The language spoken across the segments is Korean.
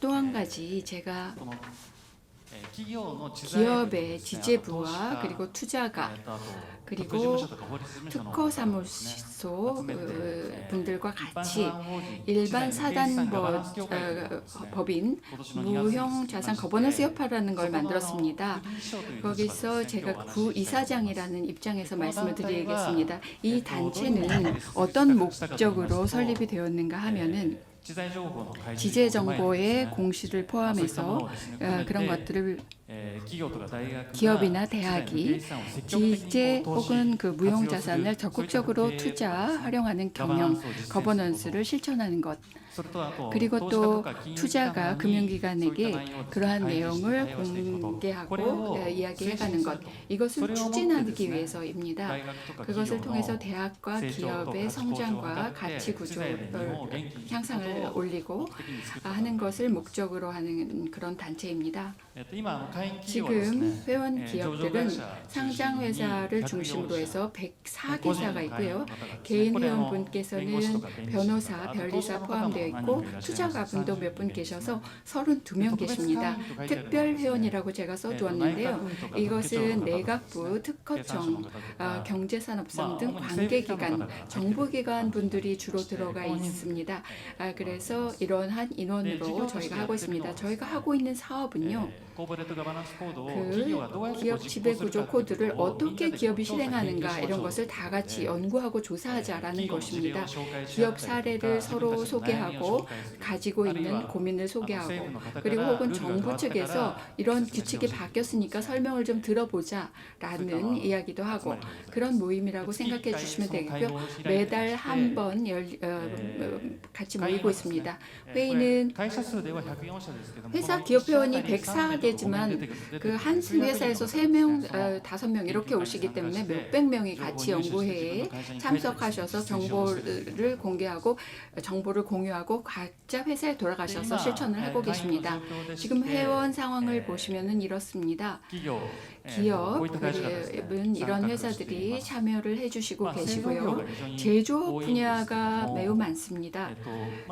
또 한 가지 제가 기업의 지재부와 그리고 투자가 그리고 특허 사무소 그 분들과 같이 일반 사단법인 아, 어, 무형 자산 거버넌스 협화라는 걸 만들었습니다. 거기서 제가 구 이사장이라는 입장에서 말씀을 드리겠습니다. 이 단체는 어떤 목적으로 설립이 되었는가 하면은 지재 정보의 공시를 포함해서 어, 그런 것들을 기업이나 대학이 지재 혹은 그 무형 자산을 적극적으로 투자 활용하는 경영 거버넌스를 실천하는 것 그리고 또 투자가 금융기관에게 그러한 내용을 공개하고 에, 이야기해가는 것 이것을 추진하기 위해서입니다. 그것을 통해서 대학과 기업의 성장과 가치 구조를 향상을 올리고 하는 것을 목적으로 하는 그런 단체입니다. 지금 회원 기업들은 상장 회사를 중심으로 해서 104개사가 있고요. 개인 회원분께서는 변호사, 변리사 포함되어 있고 투자가분도 몇 분 계셔서 32명 계십니다. 특별 회원이라고 제가 써두었는데요. 이것은 내각부, 특허청, 아, 경제산업성 등 관계기관, 정부기관 분들이 주로 들어가 있습니다. 아, 그래서 이러한 인원으로 저희가 하고 있습니다. 저희가 하고 있는 사업은요. 그 기업 지배 구조 코드를 어떻게 기업이 실행하는가 이런 것을 다 같이 연구하고 조사하자라는 것입니다. 기업 사례를 서로 소개하고 가지고 있는 고민을 소개하고 그리고 혹은 정부 측에서 이런 규칙이 바뀌었으니까 설명을 좀 들어보자라는 이야기도 하고 그런 모임이라고 생각해 주시면 되겠고요. 매달 한번 어, 같이 모이고 있습니다. 회의는 회사 기업 회원이 104개 지만 그 한 회사에서 3명, 어, 5명 이렇게 오시기 때문에 몇백 명이 같이 연구회에 참석하셔서 정보를 공개하고 정보를 공유하고 각자 회사에 돌아가셔서 실천을 하고 계십니다. 지금 회원 상황을 보시면은 이렇습니다. 기업 은 이런 회사들이 참여를 해주시고 계시고요. 제조 분야가 매우 많습니다.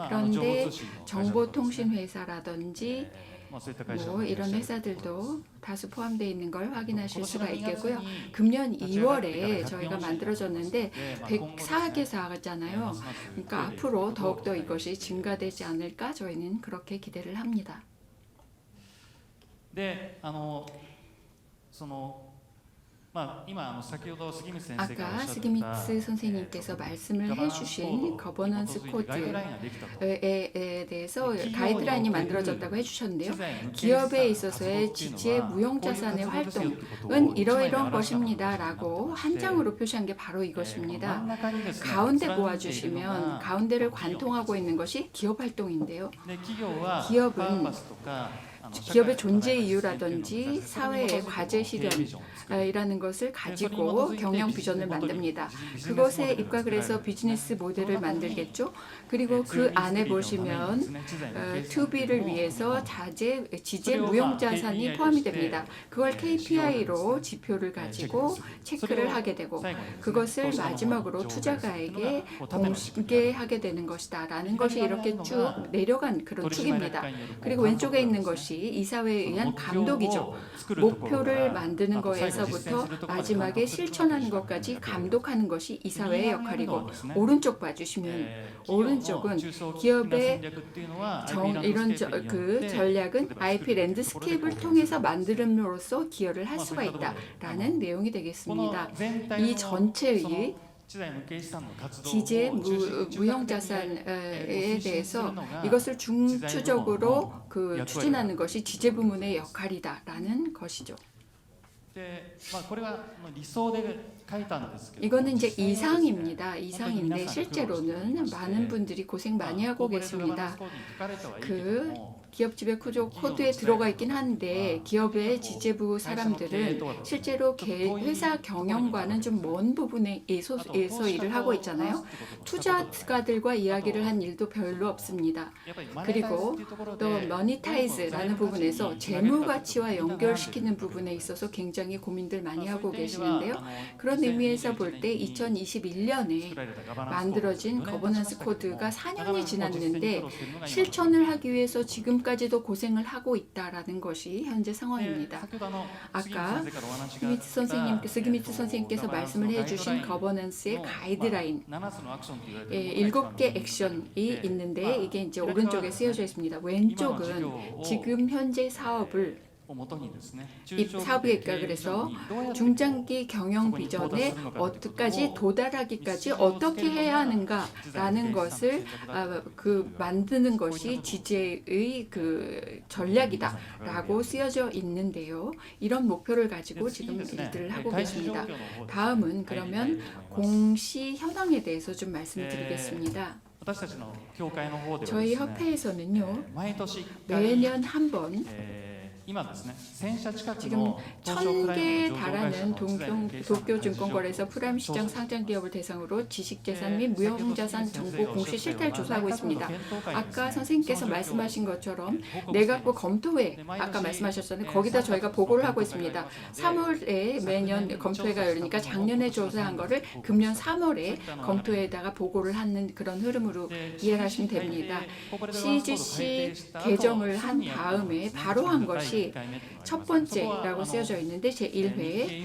그런데 정보통신회사라든지 뭐, 뭐 이런 회사들도 다수 포함되어 있는 걸 확인하실 수가 있겠고요. 금년 2월에 저희가 만들어졌는데 104개사잖아요. 그러니까 앞으로 더욱더 이것이 증가되지 않을까 저희는 그렇게 기대를 합니다. 네, そのまあ今あの先ほど杉光先生がおっ 아까 しゃってた 스기미츠 선생님께서 말씀을 해주신 거버넌스 코드에 대해서 가이드라인이 만들어졌다고 해주셨는데요. 기업에 있어서의 지지의 무형자산의 활동은 이러이러한 것입니다라고 한 장으로 표시한 게 바로 이것입니다. 가운데 모아주시면 가운데를 관통하고 있는 것이 기업 활동인데요. 기업은 기업의 존재 이유라든지 사회의 과제 실현 이라는 것을 가지고 경영 비전을 만듭니다. 그것에 입각을 해서 비즈니스 모델을 만들겠죠. 그리고 그 안에 보시면 어, 투비를 위해서 자재, 지재, 무형 자산이 포함이 됩니다. 그걸 KPI로 지표를 가지고 체크를 하게 되고 그것을 마지막으로 투자가에게 공개하게 되는 것이다라는 것이 이렇게 쭉 내려간 그런 축입니다. 그리고 왼쪽에 있는 것이 이사회에 의한 감독이죠. 목표를 만드는 거에서부터 마지막에 실천하는 것까지 감독하는 것이 이사회의 역할이고 오른쪽 봐주시면 오른쪽은 기업의 정, 이런 저, 그 전략은 IP 랜드스케이프를 통해서 만들음으로써 기여를 할 수가 있다라는 내용이 되겠습니다. 이 전체의 지재 무, 무형 자산에 대해서 이것을 중추적으로 그 추진하는 것이 지재 부문의 역할이다라는 것이죠. 이거는 이제 이상입니다. 이상인데 실제로는 많은 분들이 고생 많이 하고 계십니다. 그 기업 지배 구조 코드에 들어가 있긴 한데 기업의 지재부 사람들은 실제로 개, 회사 경영과는 좀 먼 부분에서 에서 일을 하고 있잖아요. 투자가들과 이야기를 한 일도 별로 없습니다. 그리고 또 머니타이즈라는 부분에서 재무 가치와 연결시키는 부분에 있어서 굉장히 고민들 많이 하고 계시는데요. 그런 의미에서 볼 때 2021년에 만들어진 거버넌스 코드가 4년이 지났는데 실천을 하기 위해서 지금 지금까지도 고생을 하고 있다라는 것이 현재 상황입니다. 아까 스미츠 선생님께서 스미츠 선생님께서 말씀을 해주신 거버넌스의 가이드라인. 예, 일곱 개 액션이 있는데 이게 이제 오른쪽에 쓰여져 있습니다. 왼쪽은 지금 현재 사업을 이 사업계획과 그래서 중장기 경영 비전에 어떻게까지 도달하기까지 어떻게 해야 하는가라는 것을 아, 그 만드는 것이 지제의 그 전략이다라고 쓰여져 있는데요. 이런 목표를 가지고 지금 일들을 하고 계십니다. 다음은 그러면 공시 현황에 대해서 좀 말씀드리겠습니다. 저희 협회에서는요 매년 한번 지금 천 개에 달하는 동경, 도쿄증권거래소 프라임시장 상장 기업을 대상으로 지식재산 및 무형자산 정보 공시 실태를 조사하고 있습니다. 아까 선생님께서 말씀하신 것처럼 내각부 검토회 아까 말씀하셨잖아요. 거기다 저희가 보고를 하고 있습니다. 3월에 매년 검토회가 열리니까 작년에 조사한 거를 금년 3월에 검토회에다가 보고를 하는 그런 흐름으로 이해하시면 됩니다. CGC 개정을 한 다음에 바로 한 것이 것이 첫 번째라고 쓰여져 있는데 제 1회에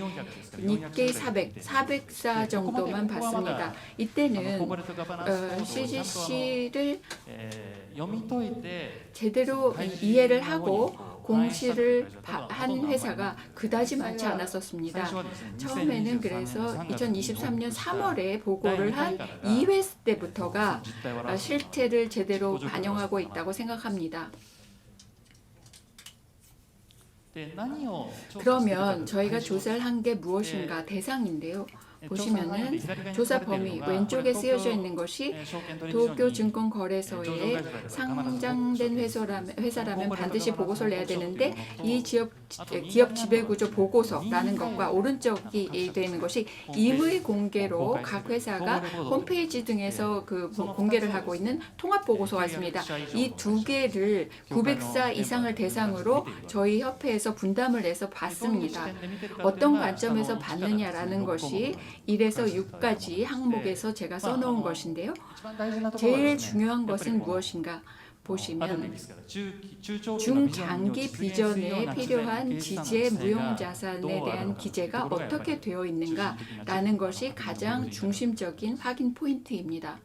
니케이 400, 400사 정도만 봤습니다. 이때는 어, CGC를 제대로 이해를 하고 공시를 한 회사가 그다지 많지 않았었습니다. 처음에는 그래서 2023년 3월에 보고를 한 2회 때부터가 실태를 제대로 반영하고 있다고 생각합니다. 그러면 저희가 조사를 한 게 무엇인가? 대상인데요. 보시면은 조사 범위 왼쪽에 쓰여져 있는 것이 도쿄 증권거래소에 상장된 회사라면, 반드시 보고서를 내야 되는데 예, 이 지역 기업 지배구조 보고서라는 것과 오른쪽이 되어 있는 것이 임의 공개로 각 회사가 홈페이지 등에서 그 공개를 하고 있는 통합 보고서 같습니다. 이 두 개를 900사 이상을 대상으로 저희 협회에서 분담을 해서 봤습니다. 어떤 관점에서 봤느냐라는 것이 1에서 6까지 항목에서 제가 써놓은 것인데요. 제일 중요한 것은 무엇인가 보시면 중장기 비전에 필요한 지재 무형자산에 대한 기재가 어떻게 되어 있는가라는 것이 가장 중심적인 확인 포인트입니다.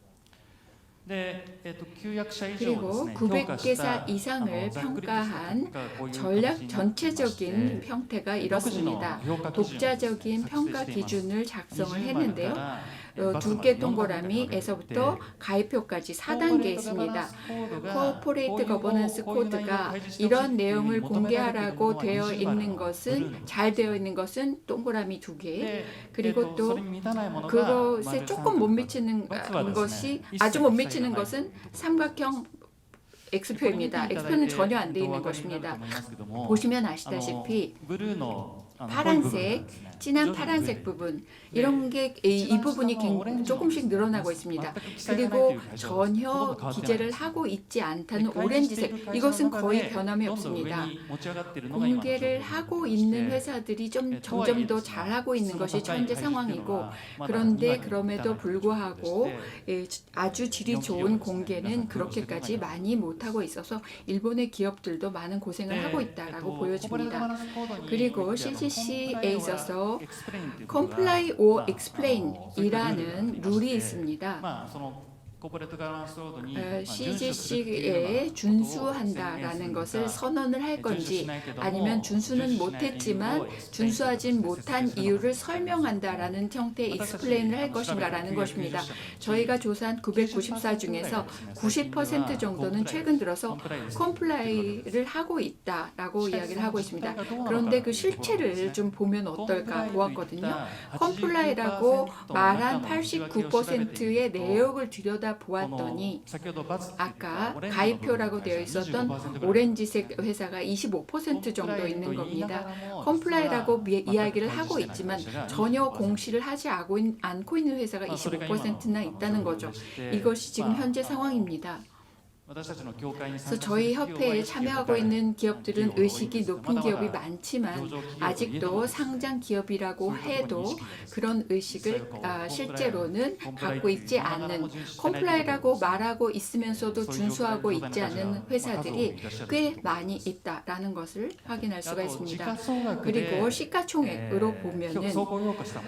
그리고 900개사 이상을 평가한 전략 전체적인 형태가 이렇습니다. 독자적인 평가 기준을 작성을 했는데요. 어, 두개 동그라미에서부터 가입표까지 4단계 있습니다. 코퍼레이트 거버넌스 코드가 이런 내용을 공개하라고 되어 있는 것은 잘 되어 있는 것은 동그라미 두 개. 그리고 또 그것에 조금 못 미치는 것이 아주 못 미치는 것은 삼각형 X표입니다. X표는 전혀 안 되어 있는 것입니다. 보시면 아시다시피 파란색, 진한 파란색 부분. 이런 게 이 부분이 조금씩 늘어나고 있습니다. 그리고 전혀 기재를 하고 있지 않다는 오렌지색. 이것은 거의 변함이 없습니다. 공개를 하고 있는 회사들이 좀 점점 더 잘하고 있는 것이 현재 상황이고 그런데 그럼에도 불구하고 아주 질이 좋은 공개는 그렇게까지 많이 못하고 있어서 일본의 기업들도 많은 고생을 하고 있다라고 보여집니다. 그리고 CGC에 있어서 Comply or Explain이라는 룰이 있습니다. 어, CGC에 준수한다라는 것을 선언을 할 건지 아니면 준수는 못했지만 준수하진 못한 이유를 설명한다라는 형태의 익스플레인을 할 것인가라는 것입니다. 저희가 조사한 994 중에서 90% 정도는 최근 들어서 컴플라이를 하고 있다라고 이야기를 하고 있습니다. 그런데 그 실체를 좀 보면 어떨까 보았거든요. 컴플라이라고 말한 89%의 내역을 들여다 보았더니 아까 가입표라고 되어 있었던 오렌지색 회사가 25% 정도 있는 겁니다. 컴플라이라고 이야기를 하고 있지만 전혀 공시를 하지 않고 있는 회사가 25%나 있다는 거죠. 이것이 지금 현재 상황입니다. 그래서 저희 협회에 참여하고 있는 기업들은 의식이 높은 기업이 많지만 아직도 상장 기업이라고 해도 그런 의식을 아, 실제로는 갖고 있지 않는 컴플라이라고 말하고 있으면서도 준수하고 있지 않은 회사들이 꽤 많이 있다라는 것을 확인할 수가 있습니다. 그리고 시가총액으로 보면은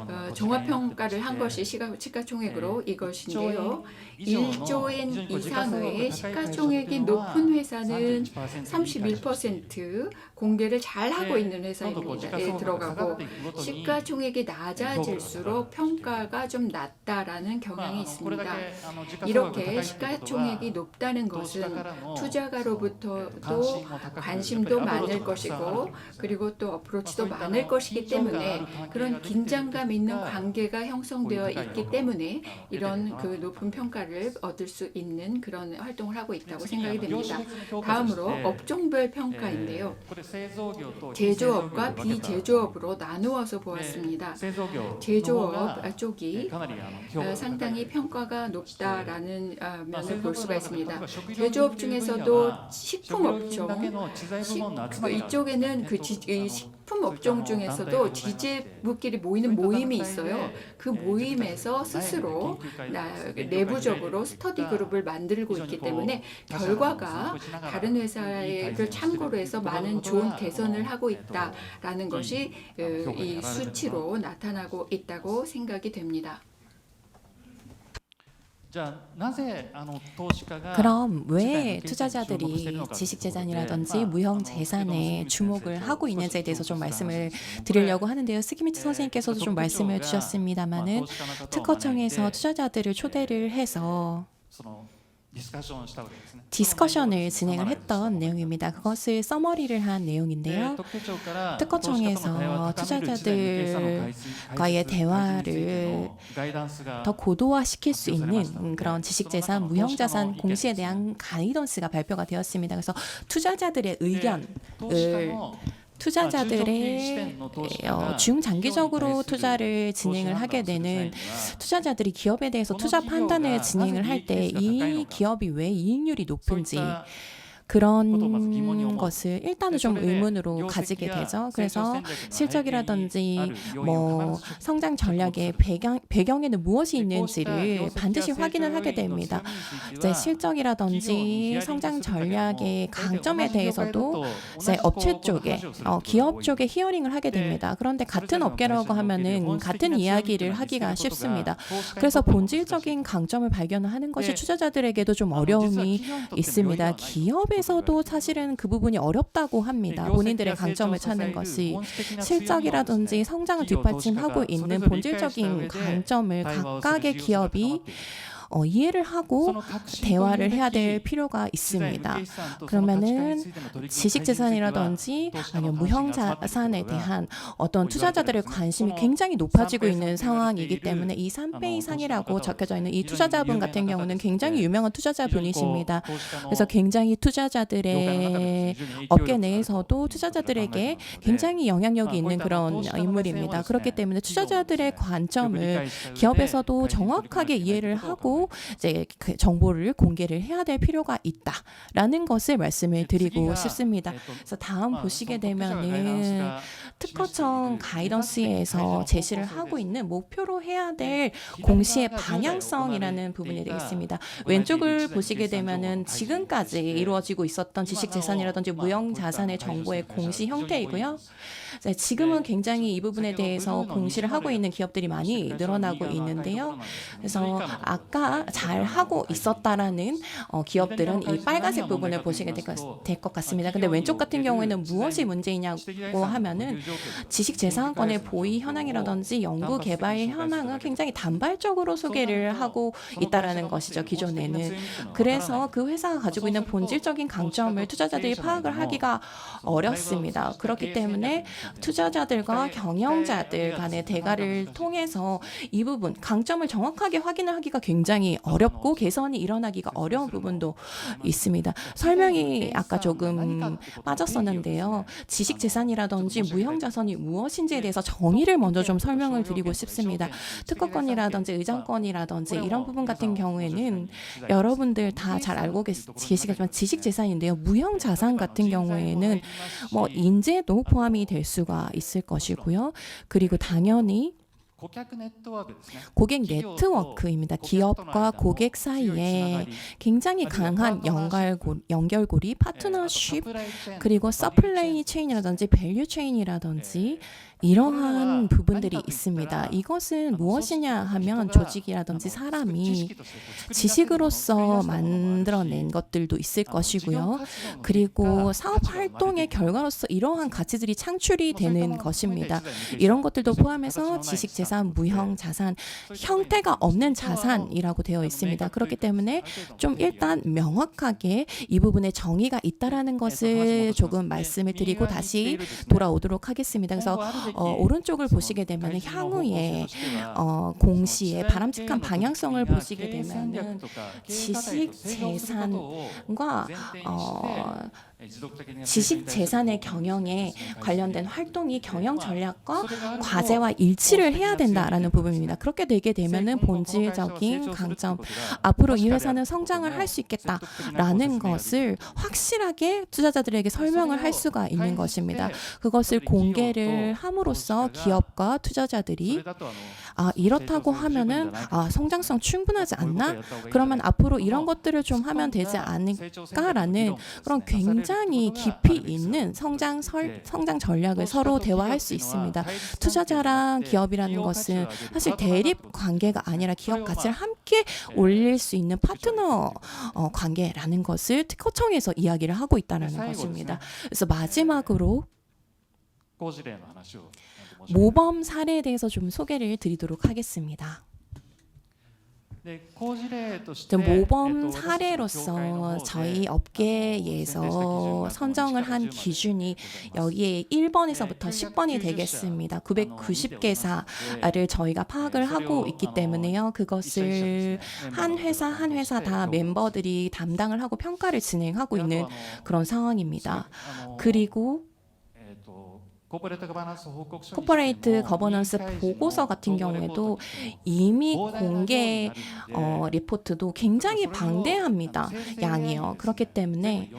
어, 종합평가를 한 것이 시가, 시가총액으로 이것인데요. 1조엔 이상의 시가총액이 높은 회사는 31% 공개를 잘 하고 있는 회사입니다.에 들어가고 시가총액이 낮아질수록 평가가 좀 낮다라는 경향이 있습니다. 이렇게 시가총액이 높다는 것은 투자가로부터도 관심도 많을 것이고 그리고 또 어프로치도 많을 것이기 때문에 그런 긴장감 있는 관계가 형성되어 있기 때문에 이런 그 높은 평가를 얻을 수 있는 그런 활동을 하고 있다고 생각이 됩니다. 다음으로 업종별 평가인데요. 제조업과 비제조업으로 나누어서 보았습니다. 제조업 쪽이 어, 상당히 평가가 높다라는 어, 면을 볼 수가 있습니다. 제조업 중에서도 식품 업종, 시, 그 이쪽에는 그 지, 이 식품 업종 중에서도 지재부끼리 모이는 모임이 있어요. 그 모임에서 스스로 나, 내부적으로 스터디 그룹을 만들고 있기 때문에 결과가 다른 회사를 참고로 해서 많은 좋은 개선을 하고 있다라는 것이 어, 이 수치로 나타나고 있다고 생각이 됩니다. 그럼 왜 투자자들이 지식 재산이라든지 무형 재산에 주목을 하고 있는지에 대해서 좀 말씀을 드리려고 하는데요. 스기미트 선생님께서도 좀 말씀을 주셨습니다마는 특허청에서 투자자들을 초대를 해서 디스커션을 진행을 했던 내용입니다. 그것을 서머리를 한 내용인데요. 특허청에서 투자자들과의 대화를 더 고도화시킬 수 있는 음, 그런 지식재산, 무형자산 공시에 대한 가이던스가 발표가 되었습니다. 그래서 투자자들의 의견을 투자자들의 어, 중장기적으로 투자를 진행을 하게 되는 투자자들이 기업에 대해서 투자 판단을 진행을 할 때 이 기업이 왜 이익률이 높은지 그런 것을 일단은 좀 의문으로 가지게 되죠. 그래서 실적이라든지 뭐 성장 전략의 배경 배경에는 무엇이 있는지를 반드시 확인을 하게 됩니다. 이제 실적이라든지 성장 전략의 강점에 대해서도 이제 업체 쪽에 어, 기업 쪽에 히어링을 하게 됩니다. 그런데 같은 업계라고 하면은 같은 이야기를 하기가 쉽습니다. 그래서 본질적인 강점을 발견하는 것이 투자자들에게도 좀 어려움이 있습니다. 기업 에서도 사실은 그 부분이 어렵다고 합니다. 본인들의 강점을 찾는 것이 실적이라든지 성장을 뒷받침하고 있는 본질적인 강점을 각각의 기업이 어, 이해를 하고 대화를 해야 될 필요가 있습니다. 그러면은 지식 재산이라든지 아니면 무형 자산에 대한 어떤 투자자들의 관심이 굉장히 높아지고 있는 상황이기 때문에 이 3배 이상이라고 적혀져 있는 이 투자자분 같은 경우는 굉장히 유명한 투자자분이십니다. 그래서 굉장히 투자자들의 업계 내에서도 투자자들에게 굉장히 영향력이 있는 그런 인물입니다. 그렇기 때문에 투자자들의 관점을 기업에서도 정확하게 이해를 하고 이제 그 정보를 공개를 해야 될 필요가 있다라는 것을 말씀을 드리고 싶습니다. 그래서 다음 보시게 되면은 특허청 가이던스에서 제시를 하고 있는 목표로 해야 될 공시의 방향성이라는 부분이 되겠습니다. 왼쪽을 보시게 되면은 지금까지 이루어지고 있었던 지식재산이라든지 무형자산의 정보의 공시 형태이고요. 네, 지금은 굉장히 이 부분에 대해서 공시를 하고 있는 기업들이 많이 늘어나고 있는데요. 그래서 아까 잘 하고 있었다라는 어, 기업들은 이 빨간색 부분을 보시게 될 것 같습니다. 근데 왼쪽 같은 경우에는 무엇이 문제이냐고 하면은 지식 재산권의 보위 현황이라든지 연구 개발 현황을 굉장히 단발적으로 소개를 하고 있다라는 것이죠. 기존에는. 그래서 그 회사가 가지고 있는 본질적인 강점을 투자자들이 파악을 하기가 어렵습니다. 그렇기 때문에 투자자들과 경영자들 간의 대화를 통해서 이 부분 강점을 정확하게 확인을 하기가 굉장히 굉장히 어렵고 개선이 일어나기가 어려운 부분도 있습니다. 설명이 아까 조금 빠졌었는데요. 지식 재산이라든지 무형 자산이 무엇인지에 대해서 정의를 먼저 좀 설명을 드리고 싶습니다. 특허권이라든지 의장권이라든지 이런 부분 같은 경우에는 여러분들 다 잘 알고 계시- 계시겠지만 지식 재산인데요. 무형 자산 같은 경우에는 뭐 인재도 포함이 될 수가 있을 것이고요. 그리고 당연히 고객 네트워크입니다. 기업과 고객 사이에 굉장히 강한 연결고리, 파트너십, 그리고 서플라이 체인이라든지 밸류 체인이라든지 이러한 부분들이 있습니다. 이것은 무엇이냐 하면 조직이라든지 사람이 지식으로서 만들어낸 것들도 있을 것이고요. 그리고 사업 활동의 결과로서 이러한 가치들이 창출이 되는 것입니다. 이런 것들도 포함해서 지식 재산, 무형 자산, 형태가 없는 자산이라고 되어 있습니다. 그렇기 때문에 좀 일단 명확하게 이 부분에 정의가 있다라는 것을 조금 말씀을 드리고 다시 돌아오도록 하겠습니다. 그래서 어, 오른쪽을 보시게 되면 향후에 어, 공시의 바람직한 방향성을 보시게 되면은 지식 재산과 어, 지식 재산의 경영에 관련된 활동이 경영 전략과 과제와 일치를 해야 된다라는 부분입니다. 그렇게 되게 되면은 본질적인 강점 앞으로 이 회사는 성장을 할 수 있겠다라는 것을 확실하게 투자자들에게 설명을 할 수가 있는 것입니다. 그것을 공개를 함으로써 기업과 투자자들이 아 이렇다고 하면은 아 성장성 충분하지 않나? 그러면 앞으로 이런 것들을 좀 하면 되지 않을까라는 그런 굉장히 굉장히 깊이 있는 성장 설, 성장 전략을 서로 대화할 수 있습니다. 투자자랑 기업이라는 것은 사실 대립 관계가 아니라 기업 가치를 함께 올릴 수 있는 파트너 어, 관계라는 것을 특허청에서 이야기를 하고 있다는 것입니다. 그래서 마지막으로 모범 사례에 대해서 좀 소개를 드리도록 하겠습니다. 모범 사례로서 저희 업계에서 선정을 한 기준이 여기에 1번에서부터 10번이 되겠습니다. 990개사를 저희가 파악을 하고 있기 때문에요. 그것을 한 회사 한 회사 다 멤버들이 담당을 하고 평가를 진행하고 있는 그런 상황입니다. 그리고 코퍼레이트 거버넌스 보고서 같은 경우에도 이미 공개 어, 리포트도 굉장히 방대합니다. 양이요. 그렇기 때문에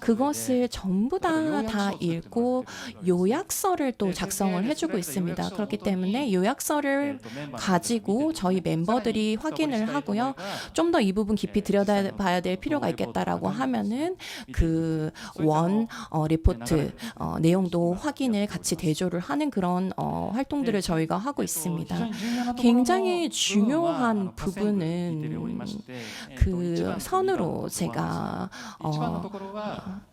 그것을 전부 다 다 읽고 요약서를 또 작성을 해주고 있습니다. 그렇기 때문에 요약서를 가지고 저희 멤버들이 확인을 하고요. 좀 더 이 부분 깊이 들여다봐야 될 필요가 있겠다라고 하면은 그원 어, 리포트 어, 내용도 확인을 같이 대조를 하는 그런 어, 활동들을 저희가 하고 있습니다. 굉장히 중요한 부분은 그 선으로 제가 어,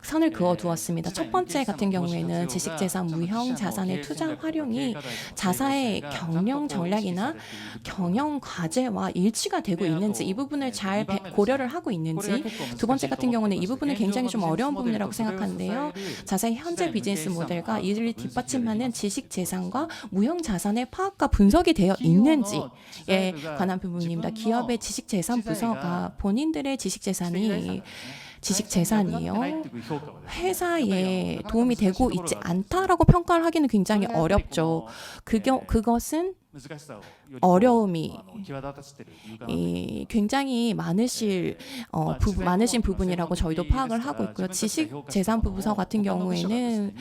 선을 그어 두었습니다. 첫 번째 같은 경우에는 지식재산 무형 자산의 투자 활용이 자사의 경영 전략이나 경영 과제와 일치가 되고 있는지 이 부분을 잘 배- 고려를 하고 있는지 두 번째 같은 경우는 이 부분은 굉장히 좀 어려운 부분이라고 생각하는데요. 자사의 현재 비즈니스 모델과 이를 뒷받침하는 지식 재산과 무형 자산의 파악과 분석이 되어 있는지에 관한 부분입니다. 기업의 지식 재산 부서가 본인들의 지식 재산이 지식 재산이요. 회사에 도움이 되고 있지 않다라고 평가를 하기는 굉장히 어렵죠. 그겨, 그것은 어려움이 이 굉장히 많으실 어, 부, 많으신 부분이라고 저희도 파악을 하고 있고요. 지식 재산 부서 같은 경우에는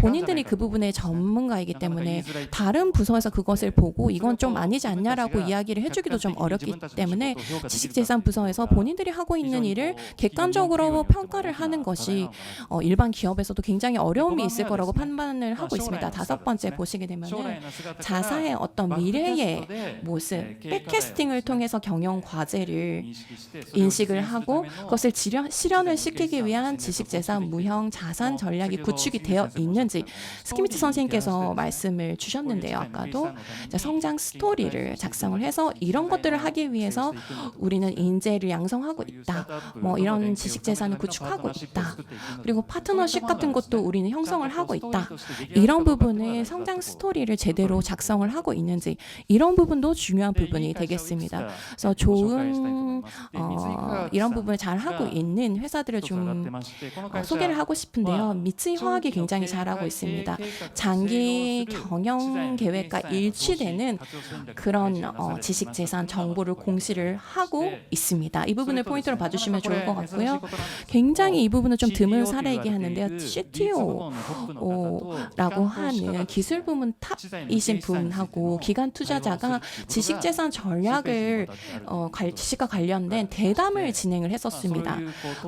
본인들이 그 부분의 전문가이기 때문에 다른 부서에서 그것을 보고 이건 좀 아니지 않냐라고 이야기를 해주기도 좀 어렵기 때문에 지식 재산 부서에서 본인들이 하고 있는 일을 객관적으로 평가를 하는 것이 어, 일반 기업에서도 굉장히 어려움이 있을 거라고 판단을 하고 있습니다. 다섯 번째 보시게 되면은 자사의 어떤 미래의 모습, 백캐스팅을 통해서 경영 과제를 인식을 하고 그것을 실현을 시키기 위한 지식재산 무형 자산 전략이 구축이 되어 있는지 스키미치 선생님께서 말씀을 주셨는데요. 아까도 자, 성장 스토리를 작성을 해서 이런 것들을 하기 위해서 우리는 인재를 양성하고 있다. 뭐 이런 지식재산을 구축하고 있다. 그리고 파트너십 같은 것도 우리는 형성을 하고 있다. 이런 부분을 성장 스토리를 제대로 작성을 하고 있는 지 있는지 이런 부분도 중요한 부분이 되겠습니다. 그래서 좋은 어, 이런 부분을 잘 하고 있는 회사들을 좀 어, 소개를 하고 싶은데요. 미츠이 화학이 굉장히 잘하고 있습니다. 장기 경영 계획과 일치되는 그런 어, 지식 재산 정보를 공시를 하고 있습니다. 이 부분을 포인트로 봐주시면 좋을 것 같고요. 굉장히 이 부분은 좀 드문 사례이긴 하는데요. CTO 라고 하는 기술 부문 탑이신 분하고 기관 투자자가 지식 재산 전략을 어, 관- 지식과 관련된 대담을 진행을 했었습니다.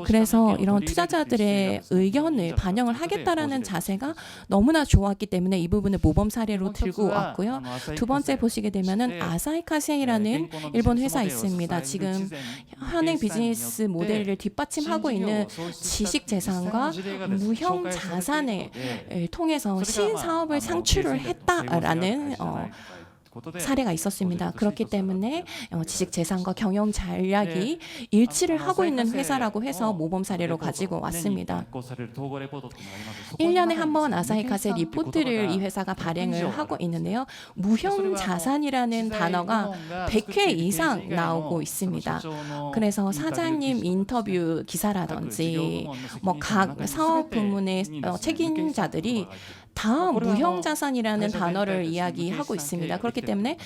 그래서 이런 투자자들의 의견을 반영을 하겠다라는 자세가 너무나 좋았기 때문에 이 부분을 모범 사례로 들고 왔고요. 두 번째 보시게 되면은 아사히카세이라는 일본 회사 있습니다. 지금 현행 비즈니스 모델을 뒷받침하고 있는 지식 재산과 무형 자산을 을 통해서 신사업을 창출을 했다라는 어, 사례가 있었습니다. 그렇기 때문에 어, 지식 재산과 경영 전략이 일치를 하고 있는 회사라고 해서 모범 사례로 가지고 왔습니다. 1년에 한 번 아사히카세 리포트를 이 회사가 발행을 하고 있는데요. 무형 자산이라는 단어가 100회 이상 나오고 있습니다. 그래서 사장님 인터뷰 기사라든지 뭐 각 사업 부문의 어, 책임자들이 다 무형 자산이라는 단어를 이야기하고 있습니다. 그렇기 때문에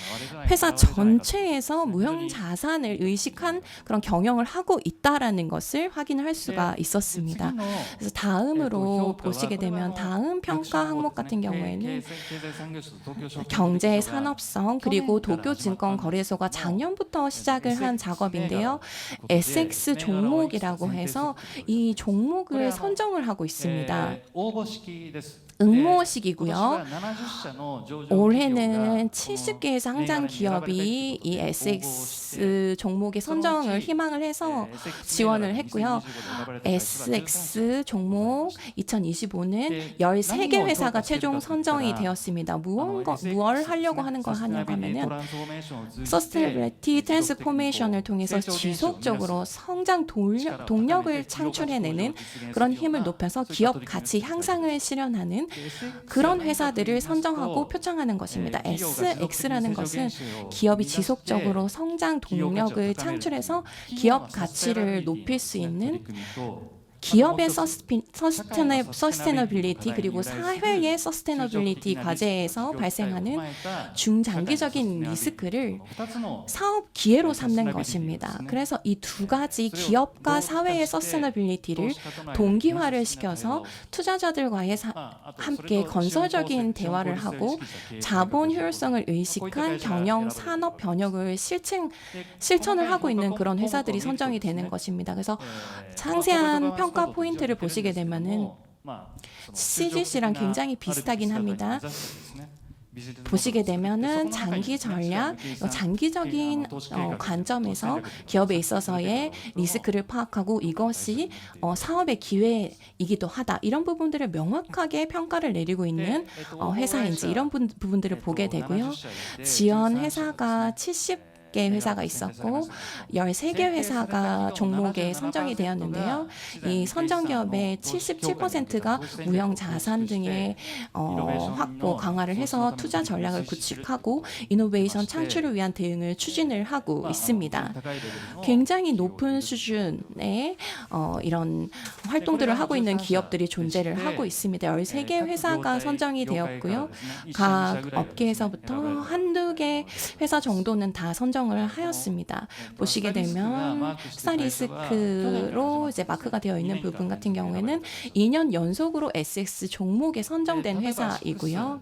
회사 전체에서 무형 자산을 의식한 그런 경영을 하고 있다라는 것을 확인할 수가 있었습니다. 그래서 다음으로 보시게 되면 다음 평가 항목 같은 경우에는 경제 산업성 그리고 도쿄 증권 거래소가 작년부터 시작을 한 작업인데요. SX 종목이라고 해서 이 종목을 선정을 하고 있습니다. 응모식이고요. 올해는 70개의 상장 기업이 이 SX 종목의 선정을 희망을 해서 지원을 했고요. SX 종목 2025는 13개 회사가 최종 선정이 되었습니다. 무언가 무얼 하려고 하는 거 하냐고 하면은 서스테너빌리티 트랜스포메이션을 통해서 지속적으로 성장 동력, 동력을 창출해내는 그런 힘을 높여서 기업 가치 향상을 실현하는 그런 회사들을 선정하고 표창하는 것입니다. SX라는 것은 기업이 지속적으로 성장 동력을 창출해서 기업 가치를 높일 수 있는 기업의 서스피, 서스테너, 서스테너빌리티 그리고 사회의 서스테너빌리티 과제에서 발생하는 중장기적인 리스크를 사업 기회로 삼는 것입니다. 그래서 이 두 가지 기업과 사회의 서스테너빌리티를 동기화를 시켜서 투자자들과의 사, 함께 건설적인 대화를 하고 자본 효율성을 의식한 경영 산업 변혁을 실천 실천을 하고 있는 그런 회사들이 선정이 되는 것입니다. 그래서 상세한 평가 포인트를 보시게 되면은 CGC랑 굉장히 비슷하긴 합니다. 보시게 되면은 장기 전략, 어, 장기적인 어, 관점에서 기업에 있어서의 리스크를 파악하고 이것이 어, 사업의 기회이기도 하다. 이런 부분들을 명확하게 평가를 내리고 있는 어, 회사인지 이런 부, 부분들을 보게 되고요. 지원 회사가 70 개 회사가 있었고 13개 회사가 종목에 선정이 되었는데요. 이 선정 기업의 77%가 무형 자산 등의 어, 확보 강화를 해서 투자 전략을 구축하고 이노베이션 창출을 위한 대응을 추진을 하고 있습니다. 굉장히 높은 수준의 어, 이런 활동들을 하고 있는 기업들이 존재를 하고 있습니다. 13개 회사가 선정이 되었고요. 각 업계에서부터 한두 개 회사 정도는 다 선정 을 하였습니다. 보시게 되면 스타리스크로 이제 마크가 되어 있는 부분 같은 경우에는 2년 연속으로 SX 종목에 선정된 회사이고요.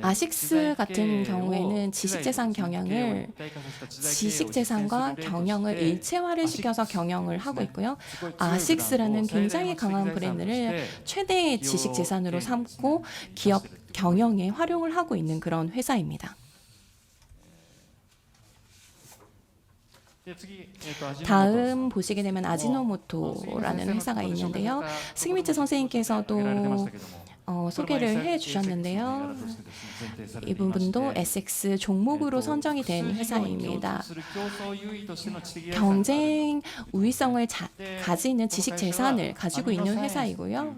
아식스 같은 경우에는 지식재산 경영을 지식재산과 경영을 일체화를 시켜서 경영을 하고 있고요. 아식스라는 굉장히 강한 브랜드를 최대의 지식재산으로 삼고 기업 경영에 활용을 하고 있는 그런 회사입니다. 다음 보시게 되면 아지노모토라는 회사가 있는데요. 스미츠 선생님께서도 어, 소개를 해 주셨는데요. 이 부분도 SX 종목으로 선정이 된 회사입니다. 경쟁 우위성을 자, 가지는 지식 재산을 가지고 있는 회사이고요.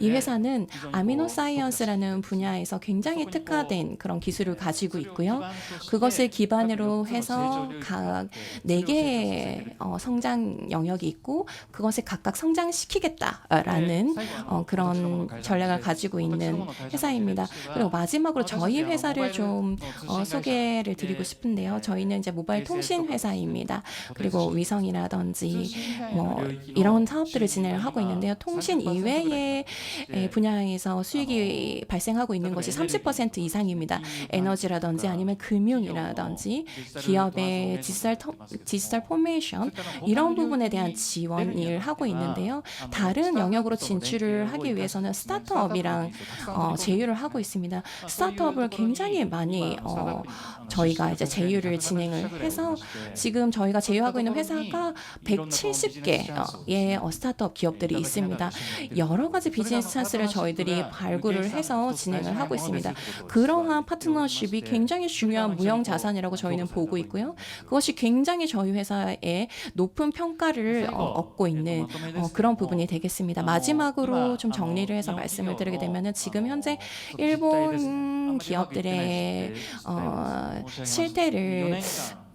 이 회사는 아미노 사이언스라는 분야에서 굉장히 특화된 그런 기술을 가지고 있고요. 그것을 기반으로 해서 각네 개의 어, 성장 영역이 있고 그것을 각각 성장시키겠다라는 어, 그런 전략을 가지고 있는 회사입니다. 그리고 마지막으로 저희 회사를 좀 어, 소개를 드리고 싶은데요. 저희는 이제 모바일 통신 회사입니다. 그리고 위성이라든지 뭐 이런 사업들을 진행을 하고 있는데요. 통신 이외의 에, 분야에서 수익이 발생하고 있는 것이 30% 이상입니다. 에너지라든지 아니면 금융이라든지 기업의 디지털 터, 디지털 포메이션 이런 부분에 대한 지원을 하고 있는데요. 다른 영역으로 진출을 하기 위해서는 스타트업이 랑 어, 제휴를 하고 있습니다. 스타트업을 굉장히 많이 어, 저희가 이제 제휴를 진행을 해서 지금 저희가 제휴하고 있는 회사가 170개의 어, 스타트업 기업들이 있습니다. 여러 가지 비즈니스 찬스를 저희들이 발굴을 해서 진행을 하고 있습니다. 그러한 파트너십이 굉장히 중요한 무형 자산이라고 저희는 보고 있고요. 그것이 굉장히 저희 회사에 높은 평가를 어, 얻고 있는 어, 그런 부분이 되겠습니다. 마지막으로 좀 정리를 해서 말씀을 드리 게 되면은 지금 현재 일본 기업들의 어, 실태를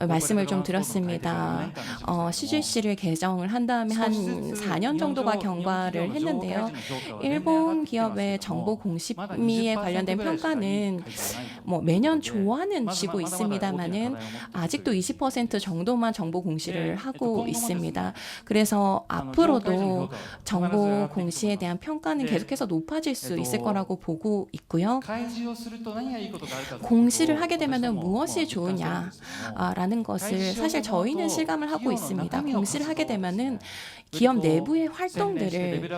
말씀을 좀 드렸습니다. 어, CGC를 개정을 한 다음에 한 4년 정도가 경과를 했는데요. 일본 기업의 정보 공시미에 관련된 평가는 뭐 매년 조화는 지고 있습니다만은 아직도 20% 정도만 정보 공시를 하고 있습니다. 그래서 앞으로도 정보 공시에 대한 평가는 계속해서 높아질 수 있을 거라고 보고 있고요. 공시를 하게 되면 무엇이 좋으냐라는 것을 사실 저희는 실감을 하고 있습니다. 공시를 하게 되면은 기업 내부의 활동들을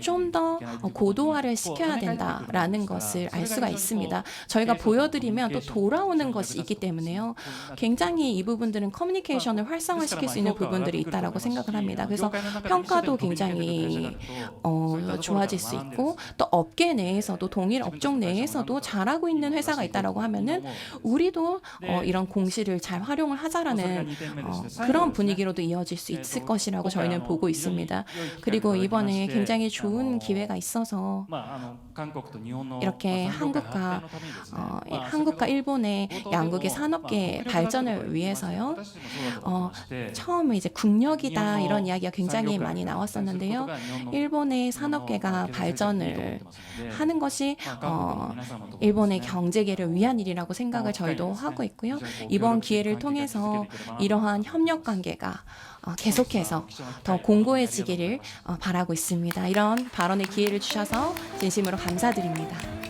좀 더 고도화를 시켜야 된다라는 것을 알 수가 있습니다. 저희가 보여드리면 또 돌아오는 것이 있기 때문에요. 굉장히 이 부분들은 커뮤니케이션을 활성화시킬 수 있는 부분들이 있다라고 생각을 합니다. 그래서 평가도 굉장히 어, 좋아질 수 있고 또 업계 내에서도 동일 업종 내에서도 잘하고 있는 회사가 있다라고 하면은 우리도 어, 이런 공시를 잘 활용 을 하자라는 어, 그런 분위기로도 이어질 수 있을 것이라고 저희는 보고 있습니다. 그리고 이번에 굉장히 좋은 기회가 있어서 이렇게 한국과 어, 한국과 일본의 양국의 산업계 발전을 위해서요. 어, 처음에 이제 국력이다 이런 이야기가 굉장히 많이 나왔었는데요. 일본의 산업계가 발전을 하는 것이 어, 일본의 경제계를 위한 일이라고 생각을 저희도 하고 있고요. 이번 기회를 통해 서 이러한 협력 관계가 어, 계속해서 더 공고해지기를 어, 바라고 있습니다. 이런 발언의 기회를 주셔서 진심으로 감사드립니다.